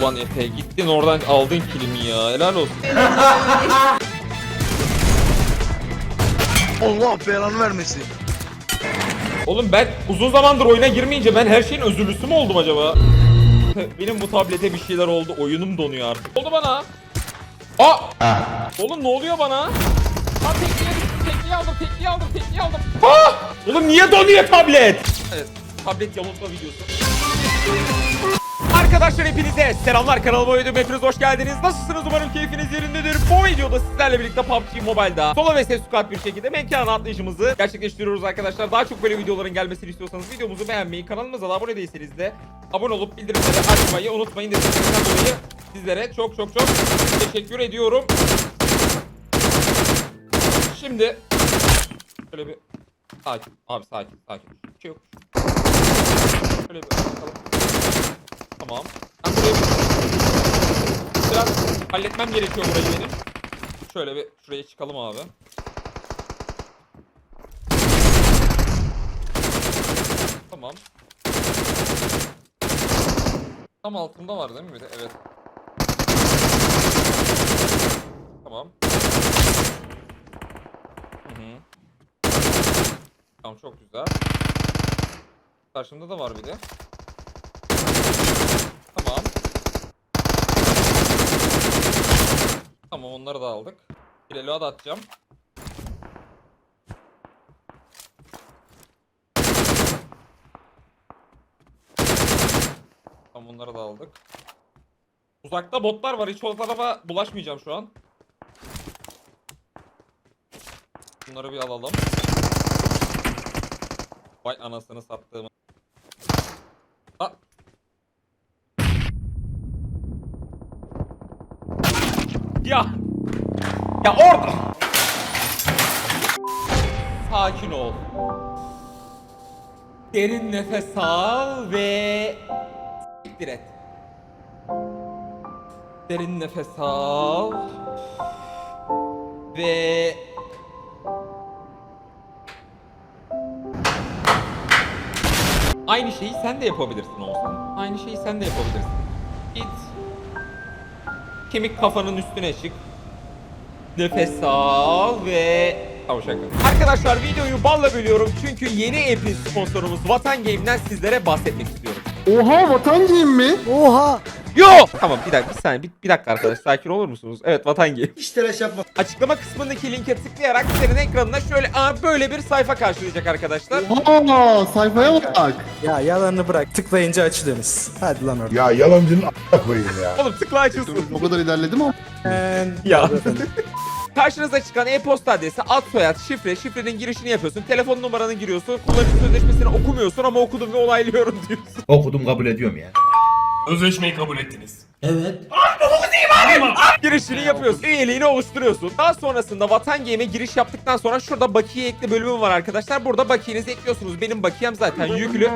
Ulan Efe gittin oradan aldın kilimi ya. Helal olsun. Allah belanı vermesin. Oğlum ben uzun zamandır oyuna girmeyince ben her şeyin özürlüsü mü oldum acaba? Benim bu tablete bir şeyler oldu. Oyunum donuyor artık. Oldu bana. Aa! Oğlum ne oluyor bana? Aa tekliğe düştüm. Tekliği aldım. Tekliği aldım. Tekliği aldım. Aa! Oğlum niye donuyor tablet? Evet. Tablet yamultma videosu. Arkadaşlar hepinize selamlar kanalıma videom hepiniz hoş geldiniz. Nasılsınız umarım keyfiniz yerindedir. Bu videoda sizlerle birlikte PUBG Mobile'da solo ve squad bir şekilde mekana atlayışımızı gerçekleştiriyoruz arkadaşlar. Daha çok böyle videoların gelmesini istiyorsanız videomuzu beğenmeyi, kanalımıza da abone değilseniz de abone olup bildirimleri açmayı unutmayın. Desteklerinden dolayı sizlere çok çok çok teşekkür ediyorum. Şimdi şöyle bir sakin abi sakin sakin. Bir şey yok. Şöyle bir bakalım. Tamam. Biraz halletmem gerekiyor burayı benim. Şöyle bir şuraya çıkalım abi. Tamam. Tam altında var değil mi bir de? Evet. Tamam. Hı hı. Tamam çok güzel. Karşımda da var bir de. Tamam. Tamam onları da aldık. Bir elo da atacağım. Tamam onları da aldık. Uzakta botlar var. Hiç o tarafa bulaşmayacağım şu an. Bunları bir alalım. Vay anasını sattığımı. Ya. Ya orada. Sakin ol. Derin nefes al ve siktir et. Derin nefes al. Ve Aynı şeyi sen de yapabilirsin Oğuzhan. Aynı şeyi sen de yapabilirsin. Git. Kemik kafanın üstüne çık. Nefes al ve tavşan Arkadaşlar videoyu balla bölüyorum çünkü yeni app'in sponsorumuz Vatan Game'den sizlere bahsetmek istiyorum. Oha vatan giyim mi? Oha! Yo! Tamam bir dakika bir saniye bir, bir dakika arkadaş sakin olur musunuz? Evet Vatan Game. Hiç telaş yapma. Açıklama kısmındaki linke tıklayarak senin ekranına şöyle aa, böyle bir sayfa karşılayacak arkadaşlar. Oha sayfaya bak. Ya yalanını bırak. Tıklayınca açılıyorsunuz. Hadi lan orada. Ya yalancının a**a koyayım ya. Oğlum tıkla açılsın. O kadar ilerledim ama. En- Ya. Karşınıza çıkan e-posta adresi, ad soyad, şifre, şifrenin girişini yapıyorsun, telefon numaranı giriyorsun, kullanıcı sözleşmesini okumuyorsun ama okudum ve onaylıyorum diyorsun. Okudum kabul ediyorum ya. Sözleşmeyi kabul ettiniz. Girişini yapıyorsun, üyeliğini oluşturuyorsun. Daha sonrasında Vatan Game'e giriş yaptıktan sonra şurada bakiye ekle bölümü var arkadaşlar. Burada bakiyenizi ekliyorsunuz. Benim bakiyem zaten yüklü.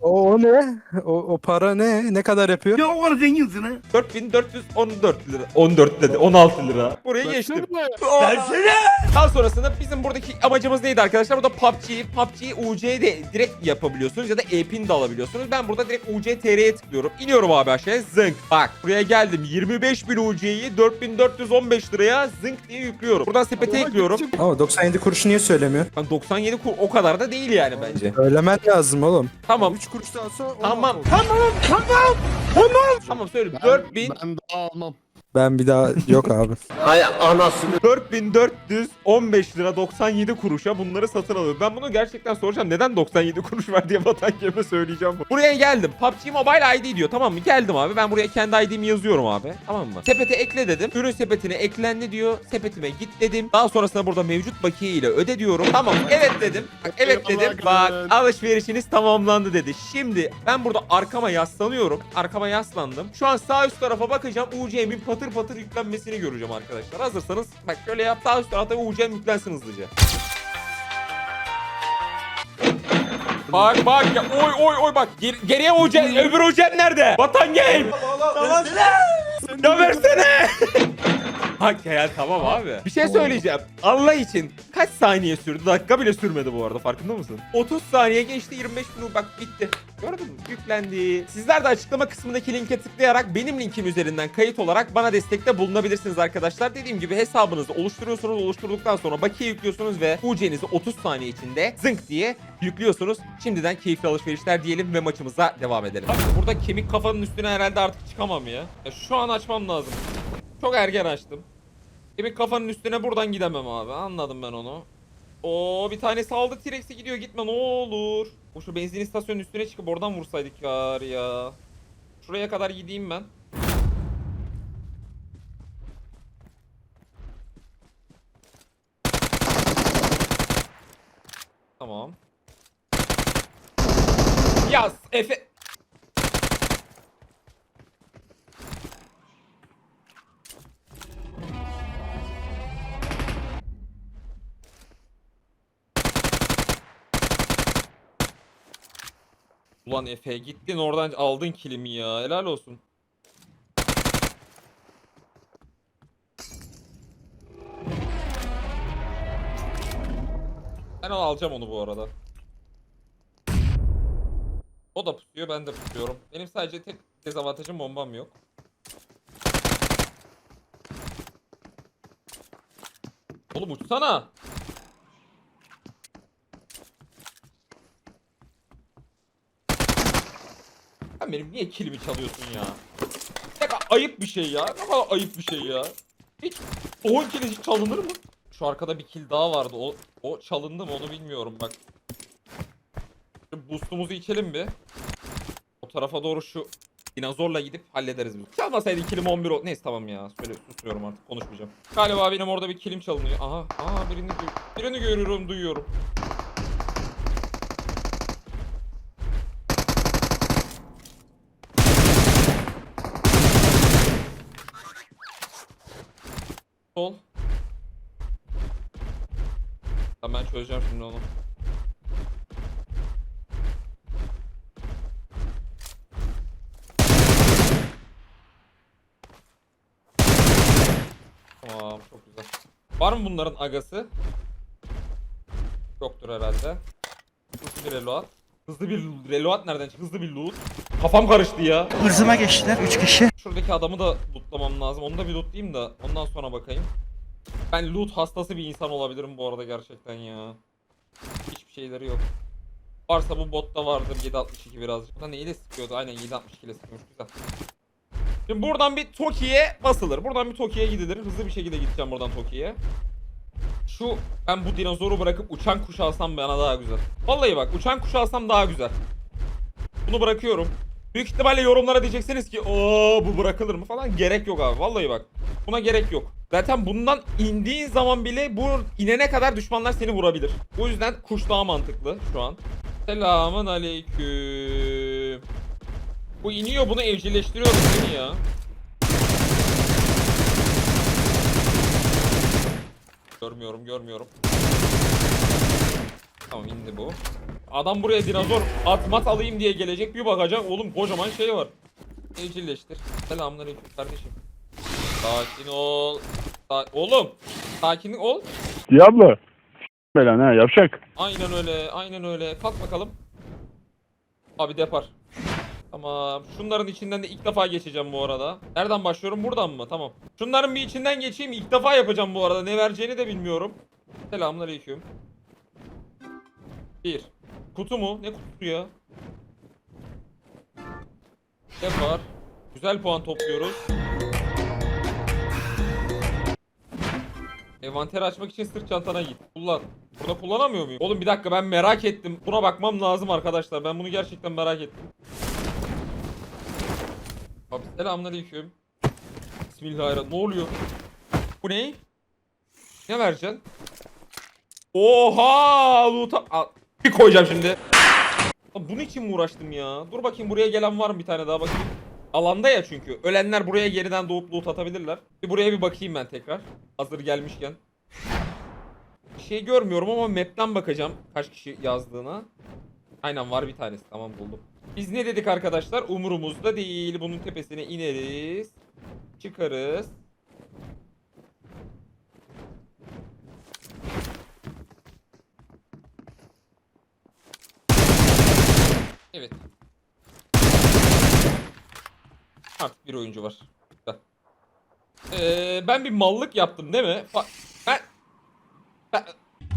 O, o ne? O, o para ne? Ne kadar yapıyor? 4414 lira. 14 dedi. 16 lira. Buraya geçtim. Daha sonrasında bizim buradaki amacımız neydi arkadaşlar? Burada PUBG, PUBG UC'yi de direkt yapabiliyorsunuz ya da e-pin de alabiliyorsunuz. Ben burada direkt UC TR'ye tıklıyorum. İniyorum abi aşağıya. Zınk. Bak buraya geldim. 25.000 UC'yi 4415 liraya zınk diye yüklüyorum. Buradan sepete ekliyorum. Ama 97 kuruşu niye söylemiyor? Lan 97 kur o kadar da değil yani bence. Söylemen lazım oğlum. Tamam. 3 kuruş da alsa Tamam. Tamam. Tamam. Tamam. Tamam söyle. 4000 Ben daha almam. Ben bir daha yok abi. 4415 lira 97 kuruşa bunları satın alıyorum. Ben bunu gerçekten soracağım. Neden 97 kuruş ver diye vatan gemi söyleyeceğim. bunu. Buraya geldim. PUBG Mobile ID diyor. Tamam mı? Geldim abi. Ben buraya kendi ID'mi yazıyorum abi. Tamam mı? Sepete ekle dedim. Ürün sepetine eklendi diyor. Sepetime git dedim. Daha sonrasında burada mevcut bakiye ile öde diyorum. Tamam. Evet dedim. Bak, evet dedim. Bak alışverişiniz tamamlandı dedi. Şimdi ben burada arkama yaslanıyorum. Arkama yaslandım. Şu an sağ üst tarafa bakacağım. UC'min patır patır yüklenmesini göreceğim arkadaşlar. Hazırsanız bak şöyle yap. Sağ üst tarafta UC'm yüklensin hızlıca. Bak bak ya oy oy oy bak Ger- geriye UC öbür UC'm nerede? Vatan Game. Ya versene. Bak ya tamam abi. Bir şey söyleyeceğim. Allah için kaç saniye sürdü? Dakika bile sürmedi bu arada farkında mısın? 30 saniye geçti 25 bin bak bitti. Gördün mü? Yüklendi. Sizler de açıklama kısmındaki linke tıklayarak benim linkim üzerinden kayıt olarak bana destekte bulunabilirsiniz arkadaşlar. Dediğim gibi hesabınızı oluşturuyorsunuz. Oluşturduktan sonra bakiye yüklüyorsunuz ve UC'nizi 30 saniye içinde zınk diye yüklüyorsunuz. Şimdiden keyifli alışverişler diyelim ve maçımıza devam edelim. Abi burada kemik kafanın üstüne herhalde artık çıkamam ya. ya şu an açmam lazım. Çok erken açtım. Kemik kafanın üstüne buradan gidemem abi. Anladım ben onu. Oo bir tanesi aldı T-Rex'e gidiyor gitme ne olur. Bu şu benzin istasyonunun üstüne çıkıp oradan vursaydık yar ya. Şuraya kadar gideyim ben. Tamam. Yaz Efe. Ulan Efe gittin oradan aldın kilimi ya. Helal olsun. Ben alacağım onu bu arada. O da pusuyor ben de pusuyorum. Benim sadece tek dezavantajım bombam yok. Oğlum uçsana. Benim niye kilimi çalıyorsun ya? Ne kadar ayıp bir şey ya. Ne kadar ayıp bir şey ya. Hiç 10 kill hiç çalınır mı? Şu arkada bir kill daha vardı. O o çalındı mı onu bilmiyorum bak. Şu boostumuzu içelim bir. O tarafa doğru şu dinozorla gidip hallederiz biz. Çalmasaydı kilim 11 ol. Neyse tamam ya. Söyle susuyorum artık konuşmayacağım. Galiba benim orada bir kilim çalınıyor. Aha, aha birini birini görüyorum, duyuyorum. Çözeceğim şimdi onu. Tamam çok güzel. Var mı bunların agası? Yoktur herhalde. Hızlı bir reload. Hızlı bir reload nereden çıktı? Hızlı bir loot. Kafam karıştı ya. Hırzıma geçtiler 3 kişi. Şuradaki adamı da lootlamam lazım. Onu da bir lootlayayım da ondan sonra bakayım. Ben loot hastası bir insan olabilirim bu arada gerçekten ya. Hiçbir şeyleri yok. Varsa bu botta vardır 762 birazcık. Da neyle sıkıyordu? Aynen 762 ile sıkıyormuş güzel. Şimdi buradan bir Toki'ye basılır. Buradan bir Toki'ye gidilir. Hızlı bir şekilde gideceğim buradan Toki'ye. Şu ben bu dinozoru bırakıp uçan kuş alsam bana daha güzel. Vallahi bak uçan kuş alsam daha güzel. Bunu bırakıyorum. Büyük ihtimalle yorumlara diyeceksiniz ki o bu bırakılır mı falan. Gerek yok abi. Vallahi bak. Buna gerek yok. Zaten bundan indiğin zaman bile bu inene kadar düşmanlar seni vurabilir. O yüzden kuş daha mantıklı şu an. Selamun aleyküm. Bu iniyor bunu evcilleştiriyoruz değil ya? Görmüyorum görmüyorum. Tamam indi bu. Adam buraya dinozor atmat alayım diye gelecek bir bakacak oğlum kocaman şey var. Evcilleştir. Selamünaleyküm kardeşim. Sakin ol. Sa- oğlum sakin ol. Diablo. Belan ha yavşak. Aynen öyle aynen öyle. Kalk bakalım. Abi depar. Tamam. Şunların içinden de ilk defa geçeceğim bu arada. Nereden başlıyorum? Buradan mı? Tamam. Şunların bir içinden geçeyim. İlk defa yapacağım bu arada. Ne vereceğini de bilmiyorum. Selamünaleyküm. Bir. Kutu mu? Ne kutusu ya? Depar. Güzel puan topluyoruz. Envanteri açmak için sırt çantana git. Kullan. Burada kullanamıyor muyum? Oğlum bir dakika ben merak ettim. Buna bakmam lazım arkadaşlar. Ben bunu gerçekten merak ettim. Abi selamünaleyküm. Bismillahirrahmanirrahim. Ne oluyor? Bu ne? Ne vereceksin? Oha! Loot'a... Bir koyacağım şimdi. Lan Bunun için mi uğraştım ya? Dur bakayım buraya gelen var mı bir tane daha bakayım. Alanda ya çünkü. Ölenler buraya geriden doğup loot atabilirler. Bir buraya bir bakayım ben tekrar. Hazır gelmişken. Bir şey görmüyorum ama map'ten bakacağım kaç kişi yazdığına. Aynen var bir tanesi. Tamam buldum. Biz ne dedik arkadaşlar? Umurumuzda değil. Bunun tepesine ineriz. Çıkarız. Evet. Artık bir oyuncu var. Ee, ben bir mallık yaptım değil mi? Bak ben, ben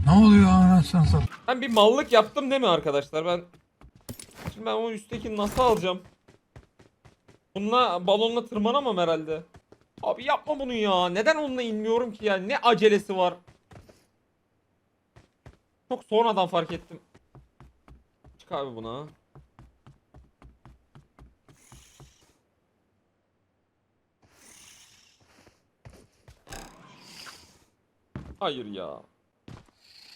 Ne oluyor anasını satayım? ben bir mallık yaptım değil mi arkadaşlar? Ben şimdi ben o üsttekini nasıl alacağım? Bununla balonla tırmanamam herhalde. Abi yapma bunu ya. Neden onunla inmiyorum ki ya? Ne acelesi var? Çok sonradan fark ettim. Çık abi buna. Hayır ya.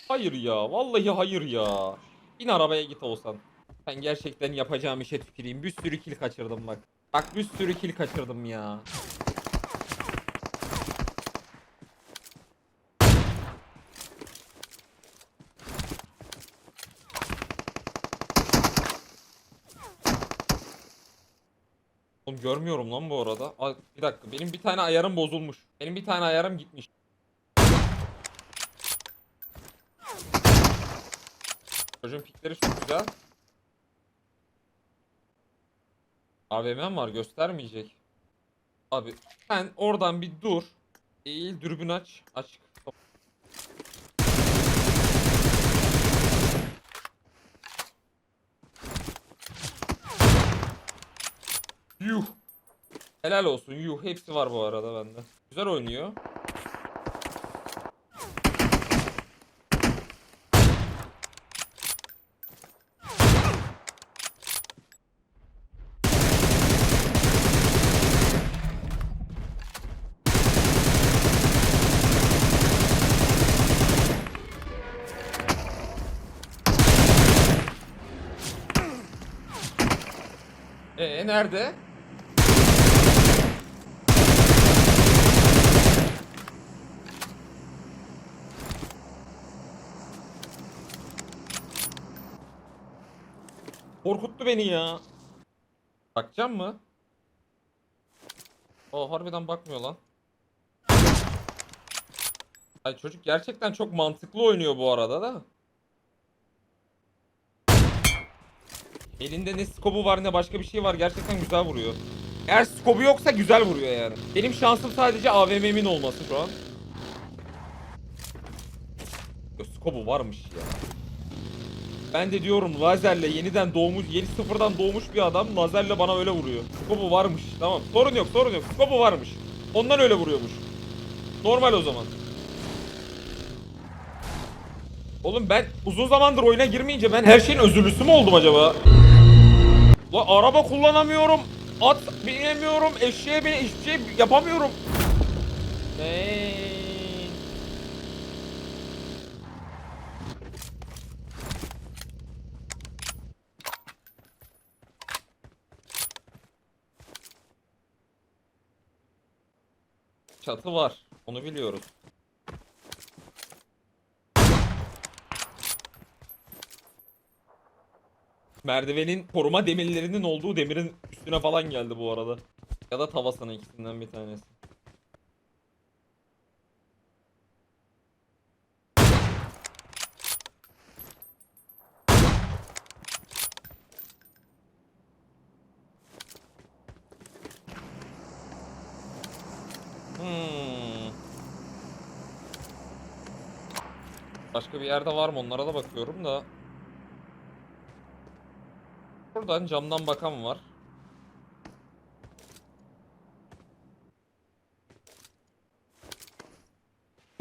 Hayır ya. Vallahi hayır ya. Bin arabaya git olsan. Ben gerçekten yapacağım işe tüküreyim. Bir sürü kill kaçırdım bak. Bak bir sürü kill kaçırdım ya. Oğlum görmüyorum lan bu arada. Bir dakika benim bir tane ayarım bozulmuş. Benim bir tane ayarım gitmiş. Çocuğun pikleri çok güzel. AVM var göstermeyecek. Abi sen oradan bir dur. Eğil dürbün aç. Aç. Yuh. Helal olsun yuh. Hepsi var bu arada bende. Güzel oynuyor. Ee nerede? Korkuttu beni ya. Bakacağım mı? O harbiden bakmıyor lan. Ay çocuk gerçekten çok mantıklı oynuyor bu arada da. Elinde ne skobu var ne başka bir şey var. Gerçekten güzel vuruyor. Eğer skobu yoksa güzel vuruyor yani. Benim şansım sadece AVM'min olması şu an. Yo, Skobu varmış ya. Ben de diyorum lazerle yeniden doğmuş, yeni sıfırdan doğmuş bir adam lazerle bana öyle vuruyor. Skobu varmış. Tamam. Sorun yok, sorun yok. Skobu varmış. Ondan öyle vuruyormuş. Normal o zaman. Oğlum ben uzun zamandır oyuna girmeyince ben her şeyin özürlüsü mü oldum acaba? La araba kullanamıyorum. At binemiyorum. Eşeğe bile hiçbir şey yapamıyorum. Hey. Çatı var. Onu biliyoruz. Merdivenin koruma demirlerinin olduğu demirin üstüne falan geldi bu arada. Ya da tavasına ikisinden bir tanesi. Hmm. Başka bir yerde var mı onlara da bakıyorum da. Buradan camdan bakan var.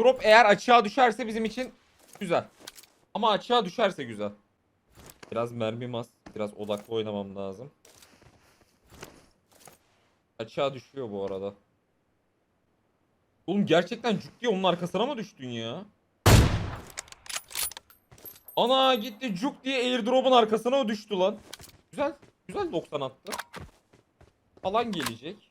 Drop eğer açığa düşerse bizim için güzel. Ama açığa düşerse güzel. Biraz mermim az. Biraz odaklı oynamam lazım. Açığa düşüyor bu arada. Oğlum gerçekten cuk diye onun arkasına mı düştün ya? Ana gitti cuk diye airdrop'un arkasına düştü lan. Güzel. Güzel 90 attı. Falan gelecek.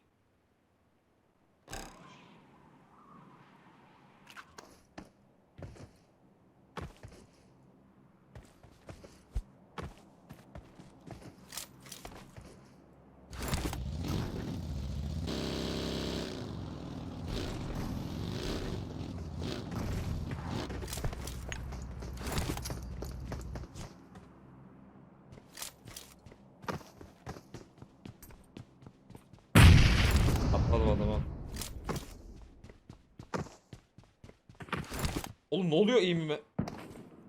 Oğlum ne oluyor eğimime?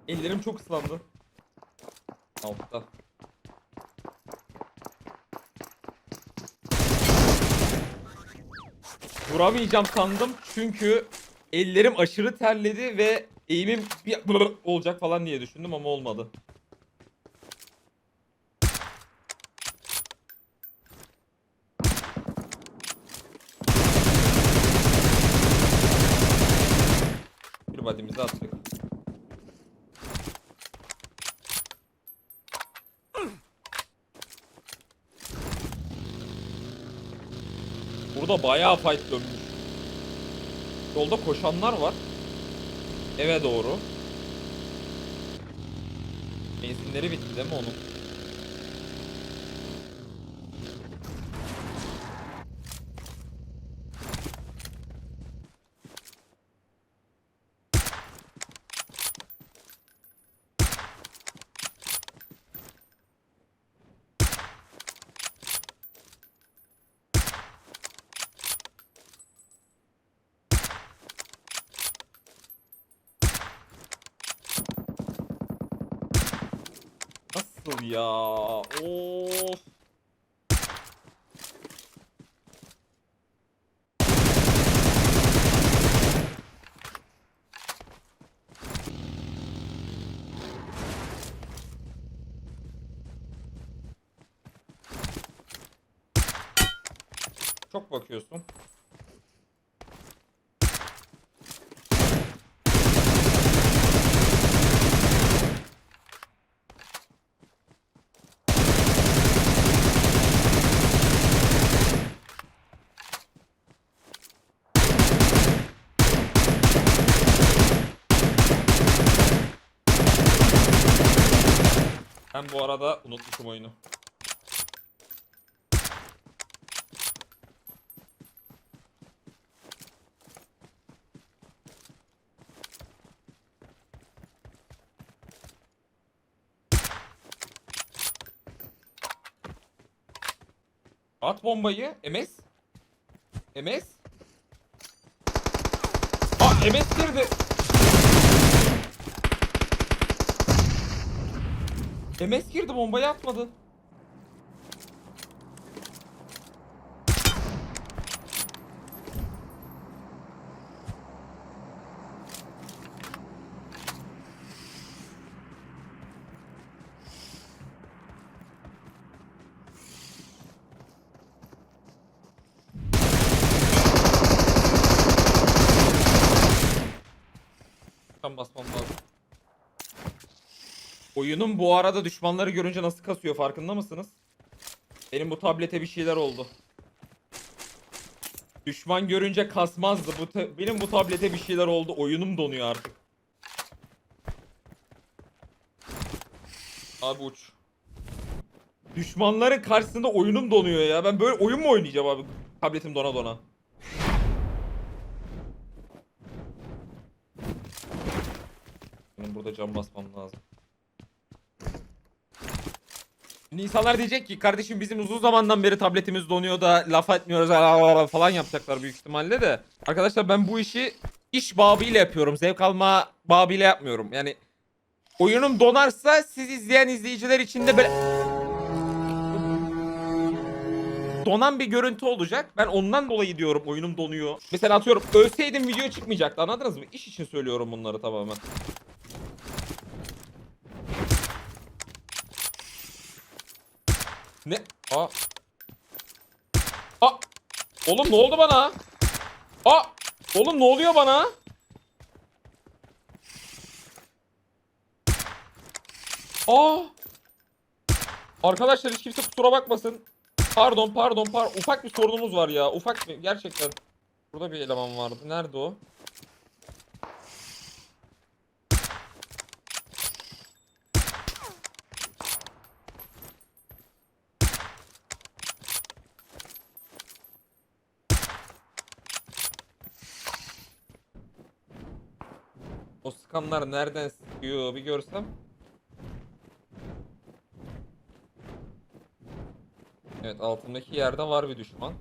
Ellerim çok ıslandı. Altta. Vuramayacağım sandım çünkü ellerim aşırı terledi ve eğimim bir olacak falan diye düşündüm ama olmadı. Body'mizi attık. Burada bayağı fight dönmüş. Yolda koşanlar var. Eve doğru. Benzinleri bitti değil mi onun? Nasıl ya? Of. Çok bakıyorsun. Ben bu arada unutmuşum oyunu. At bombayı. MS. MS. Aa MS girdi. MS girdi bombayı atmadı. Tam basmam lazım. Oyunun bu arada düşmanları görünce nasıl kasıyor farkında mısınız? Benim bu tablete bir şeyler oldu. Düşman görünce kasmazdı. Bu benim bu tablete bir şeyler oldu. Oyunum donuyor artık. Abi uç. Düşmanların karşısında oyunum donuyor ya. Ben böyle oyun mu oynayacağım abi? Tabletim dona dona. Benim burada cam basmam lazım. Şimdi diyecek ki kardeşim bizim uzun zamandan beri tabletimiz donuyor da laf etmiyoruz aa, falan yapacaklar büyük ihtimalle de. Arkadaşlar ben bu işi iş babıyla yapıyorum. Zevk alma babıyla yapmıyorum. Yani oyunum donarsa siz izleyen izleyiciler için de böyle donan bir görüntü olacak. Ben ondan dolayı diyorum oyunum donuyor. Mesela atıyorum ölseydim video çıkmayacaktı anladınız mı? İş için söylüyorum bunları tamamen. Ne? Aa. Aa. Oğlum ne oldu bana? Aa. Oğlum ne oluyor bana? Aa. Arkadaşlar hiç kimse kusura bakmasın. Pardon pardon pardon. Ufak bir sorunumuz var ya. Ufak bir gerçekten. Burada bir eleman vardı. Nerede o? adamlar nereden sıkıyor bir görsem. Evet altındaki yerde var bir düşman.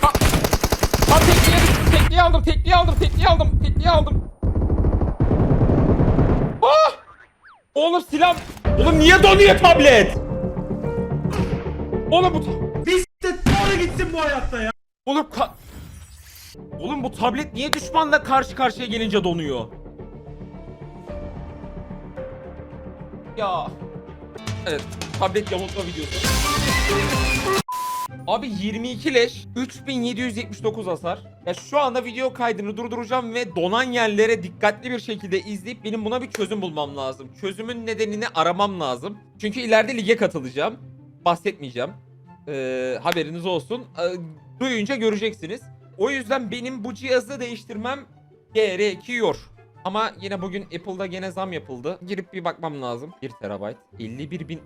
Ha! Ha tekniği aldım, tekniği aldım, tekniği aldım, tekniği aldım. Oğlum silah... Oğlum niye donuyor tablet? Oğlum bu... ta- gitsin bu hayatta ya. Oğlum ka... Oğlum bu tablet niye düşmanla karşı karşıya gelince donuyor? Ya. Evet, tablet yamultma videosu. Abi 22 leş, 3779 hasar. Ya şu anda video kaydını durduracağım ve donan yerlere dikkatli bir şekilde izleyip benim buna bir çözüm bulmam lazım. Çözümün nedenini aramam lazım. Çünkü ileride lige katılacağım. Bahsetmeyeceğim. Ee, haberiniz olsun. Ee, duyunca göreceksiniz. O yüzden benim bu cihazı değiştirmem gerekiyor. Ama yine bugün Apple'da gene zam yapıldı. Girip bir bakmam lazım. 1 terabayt. 51 bin.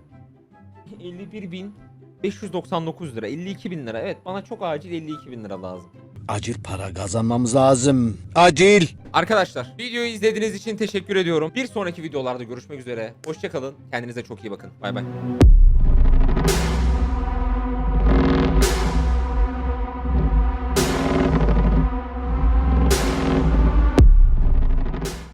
51 bin. 599 lira. 52 bin lira. Evet bana çok acil 52 bin lira lazım. Acil para kazanmamız lazım. Acil. Arkadaşlar videoyu izlediğiniz için teşekkür ediyorum. Bir sonraki videolarda görüşmek üzere. Hoşçakalın. Kendinize çok iyi bakın. Bay bay.